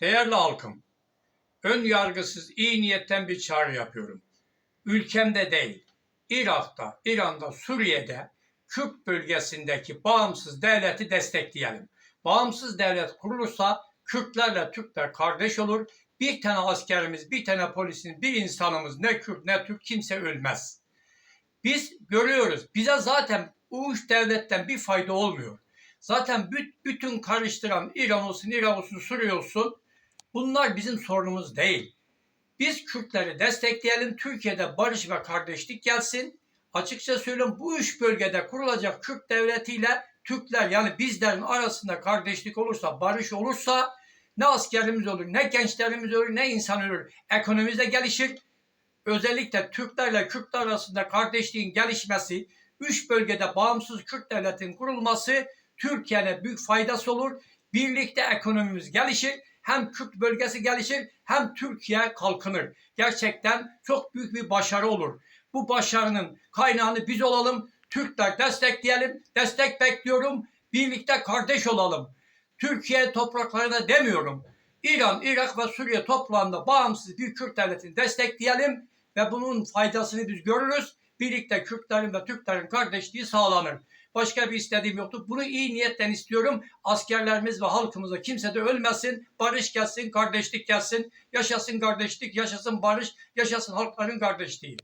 Değerli halkım, ön yargısız iyi niyetten bir çağrı yapıyorum. Ülkemde değil, Irak'ta, İran'da, Suriye'de, Kürt bölgesindeki bağımsız devleti destekleyelim. Bağımsız devlet kurulursa Kürtlerle Türkler kardeş olur. Bir tane askerimiz, bir tane polisin, bir insanımız ne Kürt ne Türk kimse ölmez. Biz görüyoruz. Bize zaten o devletten bir fayda olmuyor. Zaten büt- bütün karıştıran İran olsun, İran olsun, Suriye olsun bunlar bizim sorunumuz değil. Biz Kürtleri destekleyelim. Türkiye'de barış ve kardeşlik gelsin. Açıkça söylüyorum bu üç bölgede kurulacak Kürt devletiyle Türkler yani bizlerin arasında kardeşlik olursa, barış olursa ne askerimiz olur, ne gençlerimiz olur, ne insan olur. Ekonomimiz de gelişir. Özellikle Türklerle Kürtler arasında kardeşliğin gelişmesi, üç bölgede bağımsız Kürt devletin kurulması Türkiye'ne büyük faydası olur. Birlikte ekonomimiz gelişir. Hem Kürt bölgesi gelişir hem Türkiye kalkınır. Gerçekten çok büyük bir başarı olur. Bu başarının kaynağını biz olalım. Türkler destekleyelim. Destek bekliyorum. Birlikte kardeş olalım. Türkiye topraklarına demiyorum. İran, Irak ve Suriye toprağında bağımsız bir Kürt devletini destekleyelim ve bunun faydasını biz görürüz. Birlikte Kürtlerin ve Türklerin kardeşliği sağlanır. Başka bir istediğim yoktu. Bunu iyi niyetten istiyorum. Askerlerimiz ve halkımıza kimse de ölmesin. Barış gelsin, kardeşlik gelsin. Yaşasın kardeşlik, yaşasın barış, yaşasın halkların kardeşliği.